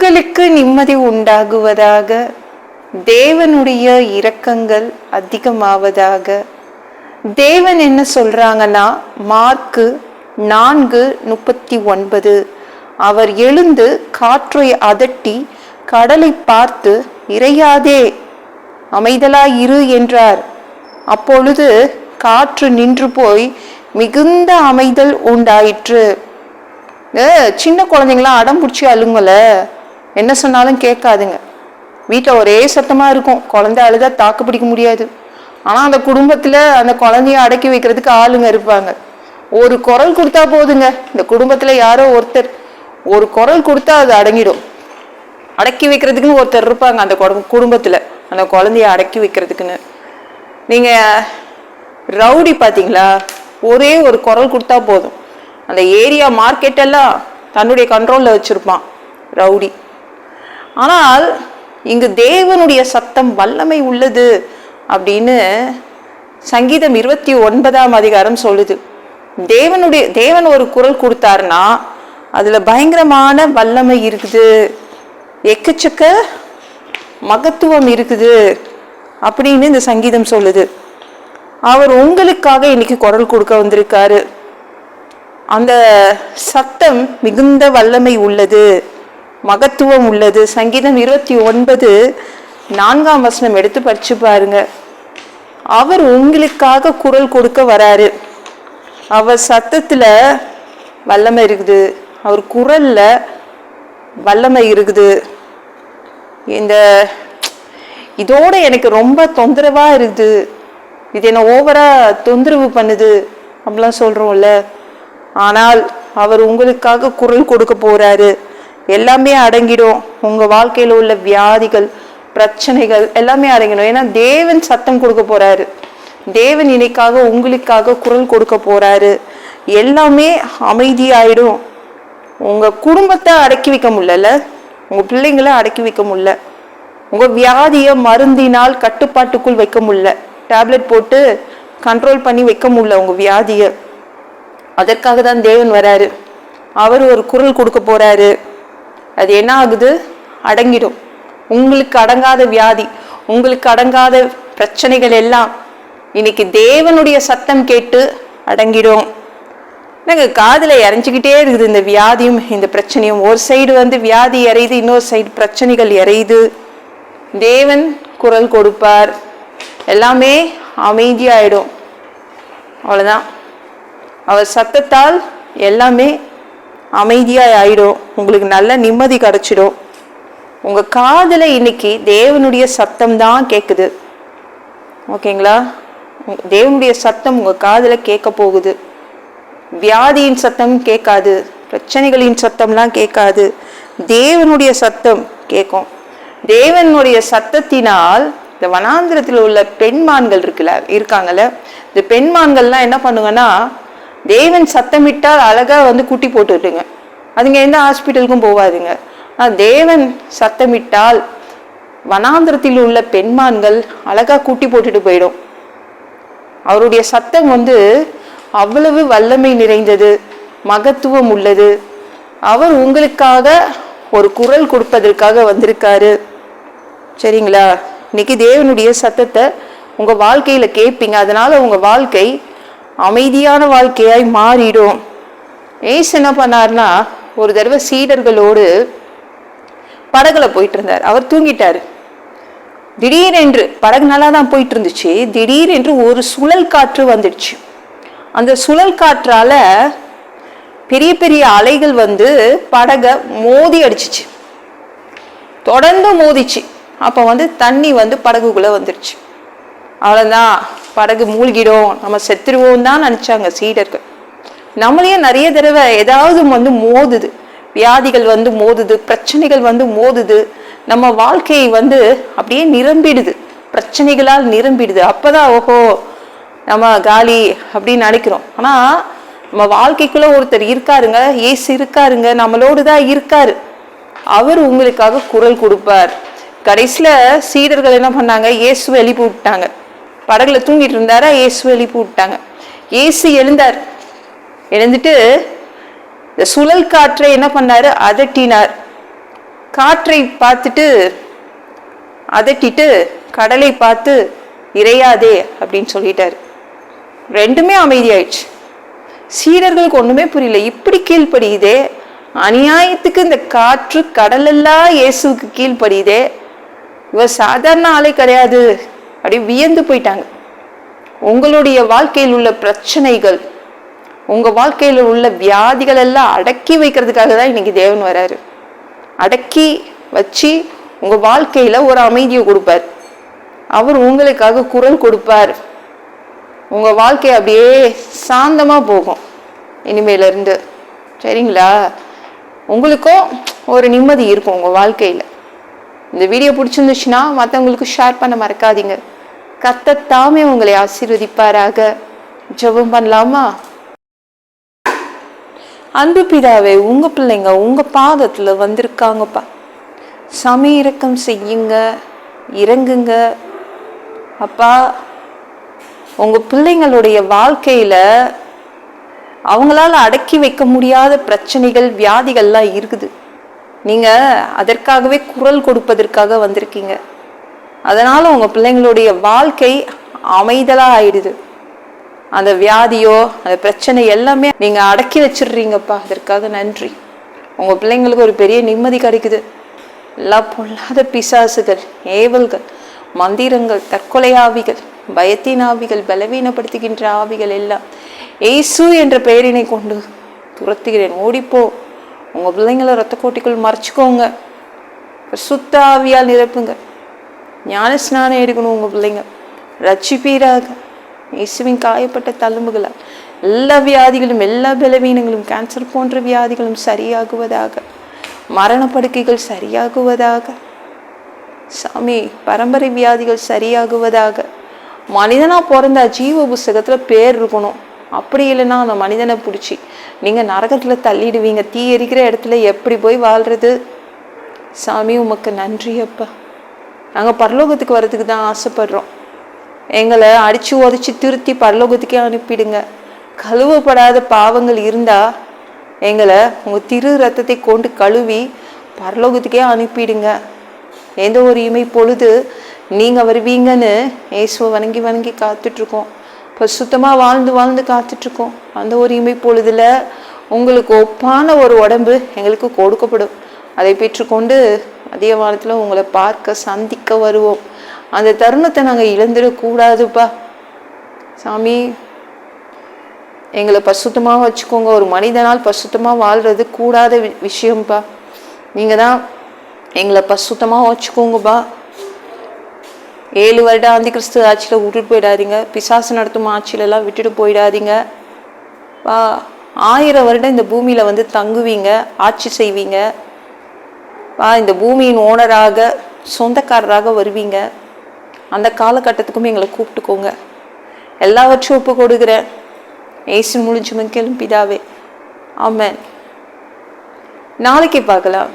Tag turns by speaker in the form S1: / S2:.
S1: உங்களுக்கு நிம்மதி உண்டாகுவதாக தேவனுடைய இரக்கங்கள் அதிகமாவதாக. தேவன் என்ன சொல்றாங்கன்னா மார்க்கு நான்கு முப்பத்தி ஒன்பது. அவர் எழுந்து காற்றை அதட்டி கடலை பார்த்து இறையாதே அமைதலாய் இரு என்றார். அப்பொழுது காற்று நின்று போய் மிகுந்த அமைதல் உண்டாயிற்று. சின்ன குழந்தைங்களாம் அடம் பிடிச்சி அழுங்கலை. என்ன சொன்னாலும் கேட்காதுங்க. வீட்டில் ஒரே சத்தமாக இருக்கும். குழந்தை அழுதா தாக்கு பிடிக்க முடியாது. ஆனால் அந்த குடும்பத்தில் அந்த குழந்தைய அடக்கி வைக்கிறதுக்கு ஆளுங்க இருப்பாங்க. ஒரு குரல் கொடுத்தா போதுங்க. இந்த குடும்பத்தில் யாரோ ஒருத்தர். ஒரு குரல் கொடுத்தா அது அடங்கிடும். அடக்கி வைக்கிறதுக்குன்னு ஒருத்தர் இருப்பாங்க அந்த குடும்பத்தில். அந்த குழந்தைய அடக்கி வைக்கிறதுக்குன்னு. நீங்கள் ரவுடி பார்த்தீங்களா ஒரே ஒரு குரல் கொடுத்தா போதும். அந்த ஏரியா மார்க்கெட்டெல்லாம் தன்னுடைய கண்ட்ரோலில் வச்சுருப்பான். ரவுடி. ஆனால் இங்கு தேவனுடைய சத்தம் வல்லமை உள்ளது அப்படின்னு சங்கீதம் இருபத்தி ஒன்பதாம் அதிகாரம் சொல்லுது. தேவனுடைய தேவன் ஒரு குரல் கொடுத்தாருன்னா அதில் பயங்கரமான வல்லமை இருக்குது. எக்கச்சக்க மகத்துவம் இருக்குது அப்படின்னு இந்த சங்கீதம் சொல்லுது. அவர் உங்களுக்காக இன்னைக்கு குரல் கொடுக்க வந்திருக்காரு. அந்த சத்தம் மிகுந்த வல்லமை உள்ளது. மகத்துவம் உள்ளது. சங்கீதம் இருபத்தி ஒன்பது நான்காம் வசனம் எடுத்து படிச்சு பாருங்க. அவர் உங்களுக்காக குரல் கொடுக்க வராரு. அவர் சத்தத்தில் வல்லமை இருக்குது. அவர் குரலில் வல்லமை இருக்குது. இந்த இதோட எனக்கு ரொம்ப தொந்தரவாக இருக்குது. இது என்ன ஓவராக தொந்தரவு பண்ணுது அப்படிலாம் சொல்கிறோம்ல ஆனால் அவர் உங்களுக்காக குரல் கொடுக்க போகிறாரு எல்லாமே அடங்கிடும். உங்க வாழ்க்கையில உள்ள வியாதிகள் பிரச்சனைகள் எல்லாமே அடங்கிடும். ஏன்னா தேவன் சத்தம் கொடுக்க போறாரு. தேவன் இன்னைக்காக உங்களுக்காக குரல் கொடுக்க போறாரு. எல்லாமே அமைதியாயிடும். உங்க குடும்பத்தை அடக்கி வைக்க முடியல. உங்க பிள்ளைங்களை அடக்கி வைக்க முடியல. உங்க வியாதியை மருந்தினால் கட்டுப்பாட்டுக்குள் வைக்க முடியல. டேப்லெட் போட்டு கண்ட்ரோல் பண்ணி வைக்க முடியல உங்க வியாதியை. அதற்காக தான் தேவன் வராரு. அவர் ஒரு குரல் கொடுக்க போறாரு. அது என்ன ஆகுது? அடங்கிடும். உங்களுக்கு அடங்காத வியாதி உங்களுக்கு அடங்காத பிரச்சனைகள் எல்லாம் இன்னைக்கு தேவனுடைய சத்தம் கேட்டு அடங்கிடும். என்னங்க காதில் இறைஞ்சிக்கிட்டே இருக்குது இந்த வியாதியும் இந்த பிரச்சனையும். ஒரு சைடு வந்து வியாதி இறையுது இன்னொரு சைடு பிரச்சனைகள் இறையுது தேவன் குரல் கொடுப்பார். எல்லாமே அமைதியாயிடும். அவ்வளோதான் அவர் சத்தத்தால் எல்லாமே அமைதியாக ஆயிடும் உங்களுக்கு நல்ல நிம்மதி கிடச்சிடும். உங்கள் காதில் இன்னைக்கு தேவனுடைய சத்தம் தான் கேட்குது ஓகேங்களா? தேவனுடைய சத்தம் உங்கள் காதில் கேட்க போகுது. வியாதியின் சத்தம் கேட்காது. பிரச்சனைகளின் சத்தம்லாம் கேட்காது. தேவனுடைய சத்தம் கேட்கும். தேவனுடைய சத்தத்தினால் இந்த வனாந்திரத்தில் உள்ள பெண்மான்கள் இருக்குல்ல இருக்காங்கல்ல இந்த பெண்மான்கள்லாம் என்ன பண்ணுங்கன்னா தேவன் சத்தமிட்டால் அழகாக வந்து குட்டி போட்டுட்டுங்க அதுங்க எந்த ஹாஸ்பிட்டலுக்கும் போகாதுங்க ஆனால் தேவன் சத்தமிட்டால் வனாந்திரத்தில் உள்ள பெண்மான்கள் அழகாக குட்டி போட்டுட்டு போயிடும். அவருடைய சத்தம் வந்து அவ்வளவு வல்லமை நிறைந்தது மகத்துவம் உள்ளது. அவர் உங்களுக்காக ஒரு குரல் கொடுப்பதற்காக வந்திருக்காரு. சரிங்களா? இன்னைக்கு தேவனுடைய சத்தத்தை உங்கள் வாழ்க்கையில் கேட்பீங்க. அதனால் உங்கள் வாழ்க்கை அமைதியான வாழ்க்கையாய் மாறிடும். ஏசு என்ன பண்ணாருன்னா ஒரு தடவை சீடர்களோடு படகுல போயிட்டு இருந்தார் அவர் தூங்கிட்டார். திடீரென்று படகு நல்லா தான் போயிட்டு இருந்துச்சு திடீரென்று ஒரு சுழல் காற்று வந்துடுச்சு. அந்த சுழல் காற்றால பெரிய பெரிய அலைகள் வந்து படகை மோதி அடிச்சிச்சு. தொடர்ந்து மோதிச்சு. அப்போ வந்து தண்ணி வந்து படகுக்குள்ளே வந்துடுச்சு அவ்வளோதான் படகு மூழ்கிடும். நம்ம செத்துருவோம் தான் நினச்சாங்க சீடர்கள். நம்மளையே நிறைய தடவை ஏதாவது வந்து மோதுது. வியாதிகள் வந்து மோதுது பிரச்சனைகள் வந்து மோதுது. நம்ம வாழ்க்கையை வந்து அப்படியே நிரம்பிடுது. பிரச்சனைகளால் நிரம்பிடுது. அப்போதான் ஓஹோ நம்ம காலி அப்படின்னு நினைக்கிறோம். ஆனால் நம்ம வாழ்க்கைக்குள்ள ஒருத்தர் இருக்காருங்க ஏசு இருக்காருங்க நம்மளோடு தான் இருக்காரு. அவர் உங்களுக்காக குரல் கொடுப்பார். கடைசியில் சீடர்கள் என்ன பண்ணாங்க? இயேசு எழுப்பி விட்டாங்க. படகுல தூங்கிட்டு இருந்தாரா? ஏசு எழுப்பி விட்டாங்க. இயேசு எழுந்தார். எழுந்துட்டு இந்த சுழல் காற்றை என்ன பண்ணாரு? அதட்டினார். காற்றை பார்த்துட்டு அதட்டிட்டு கடலை பார்த்து இறையாதே அப்படின்னு சொல்லிட்டாரு. ரெண்டுமே அமைதியாயிடுச்சு. சீரர்களுக்கு ஒண்ணுமே புரியல. இப்படி கீழ்ப்படியுதே. அநியாயத்துக்கு இந்த காற்று கடலெல்லாம் இயேசுவுக்கு கீழ்ப்படியுதே. இவ சாதாரண ஆளே கிடையாது. அப்படியே வியந்து போயிட்டாங்க. உங்களுடைய வாழ்க்கையில் உள்ள பிரச்சனைகள் உங்கள் வாழ்க்கையில் உள்ள வியாதிகள் எல்லாம் அடக்கி வைக்கிறதுக்காக தான் இன்னைக்கு தேவன் வராரு. அடக்கி வச்சு உங்கள் வாழ்க்கையில் ஒரு அமைதியை கொடுப்பார். அவர் உங்களுக்காக குரல் கொடுப்பார். உங்கள் வாழ்க்கை அப்படியே சாந்தமாக போகும். இனிமேலேருந்து சரிங்களா? உங்களுக்கும் ஒரு நிம்மதி இருக்கும் உங்கள் வாழ்க்கையில். இந்த வீடியோ பிடிச்சிருந்துச்சுன்னா மற்றவங்களுக்கு ஷேர் பண்ண மறக்காதீங்க. கத்தத்தாமே உங்களை ஆசீர்வதிப்பாராக. ஜெபம் பண்ணலாமா? அன்பு பிதாவே உங்க பிள்ளைங்க உங்க பாதத்துல வந்திருக்காங்கப்பா. சமி இறக்கம் செய்யுங்க இறங்குங்க. அப்பா உங்க பிள்ளைங்களுடைய வாழ்க்கையில அவங்களால அடக்கி வைக்க முடியாத பிரச்சனைகள் வியாதிகள்லாம் இருக்குது. நீங்க அதற்காகவே குரல் கொடுப்பதற்காக வந்திருக்கீங்க. அதனால் உங்கள் பிள்ளைங்களுடைய வாழ்க்கை அமைதலாக ஆயிடுது. அந்த வியாதியோ அந்த பிரச்சனை எல்லாமே நீங்கள் அடக்கி வச்சிடுறீங்கப்பா. அதற்காக நன்றி. உங்கள் பிள்ளைங்களுக்கு ஒரு பெரிய நிம்மதி கிடைக்குது. எல்லா பொல்லாத பிசாசுகள் ஏவல்கள் மந்திரங்கள் தற்கொலை ஆவிகள் பயத்தின் ஆவிகள் பலவீனப்படுத்துகின்ற ஆவிகள் எல்லாம் ஏசு என்ற பெயரினை கொண்டு துரத்துகிறேன். ஓடிப்போ. உங்கள் பிள்ளைங்களை ரத்த கோட்டிக்குள் மறைச்சிக்கோங்க. சுத்த ஆவியால் நிரப்புங்க. ஞான ஸ்நானம் எடுக்கணும் உங்கள் பிள்ளைங்க. ரட்சிப்பீராக. இயேசுவின் காயப்பட்ட தழும்புகளால் எல்லா வியாதிகளும் எல்லா பலவீனங்களும் கேன்சர் போன்ற வியாதிகளும் சரியாகுவதாக. மரணப்படுக்கைகள் சரியாகுவதாக. சாமி பரம்பரை வியாதிகள் சரியாகுவதாக. மனிதனாக பிறந்தா ஜீவ புஸ்தகத்தில் பேர் இருக்கணும். அப்படி இல்லைன்னா அந்த மனிதனை பிடிச்சி நீங்கள் நரகத்தில் தள்ளிடுவீங்க. தீ எரிக்கிற இடத்துல எப்படி போய் வாழ்கிறது சாமி உமக்கு நன்றி அப்பா. நாங்கள் பரலோகத்துக்கு வர்றதுக்கு தான் ஆசைப்படுறோம். எங்களை அடித்து உதச்சி திருத்தி பரலோகத்துக்கே அனுப்பிடுங்க. கழுவப்படாத பாவங்கள் இருந்தால் எங்களை உங்கள் திரு ரத்தத்தை கொண்டு கழுவி பரலோகத்துக்கே அனுப்பிடுங்க. எந்த ஒரு இமை பொழுது நீங்கள் வருவீங்கன்னு இயேசுவை வணங்கி வணங்கி காத்துட்ருக்கோம். இப்போ சுத்தமாக வாழ்ந்து வாழ்ந்து காத்துட்ருக்கோம். அந்த ஒரு இமை பொழுதில் உங்களுக்கு ஒப்பான ஒரு உடம்பு எங்களுக்கு கொடுக்கப்படும். அதை பெற்றுக்கொண்டு அதே வாரத்தில் உங்களை பார்க்க சந்திக்க வருவோம். அந்த தருணத்தை நாங்கள் இழந்துடக்கூடாதுப்பா. சாமி எங்களை பசுத்தமாக வச்சுக்கோங்க. ஒரு மனிதனால் பசுத்தமாக வாழ்கிறது கூடாத வி- விஷயம்ப்பா நீங்கள் தான் எங்களை பசுத்தமாக வச்சுக்கோங்கப்பா. ஏழு வருடம் ஆந்தி கிறிஸ்து ஆட்சியில் விட்டுட்டு போயிடாதீங்க. பிசாசு நடத்தும் ஆட்சியிலலாம் விட்டுட்டு போயிடாதீங்க. பா ஆயிரம் வருடம் இந்த பூமியில் வந்து தங்குவீங்க ஆட்சி செய்வீங்க. இந்த பூமியின் ஓனராக சொந்தக்காரராக வருவீங்க. அந்த காலகட்டத்துக்கும் எங்களை கூப்பிட்டுக்கோங்க. எல்லாவற்றையும் ஒப்பு கொடுக்குறேன். ஏசு முடிஞ்சு மக்களும் பிதாவே. ஆமாம் நாளைக்கு பார்க்கலாம்.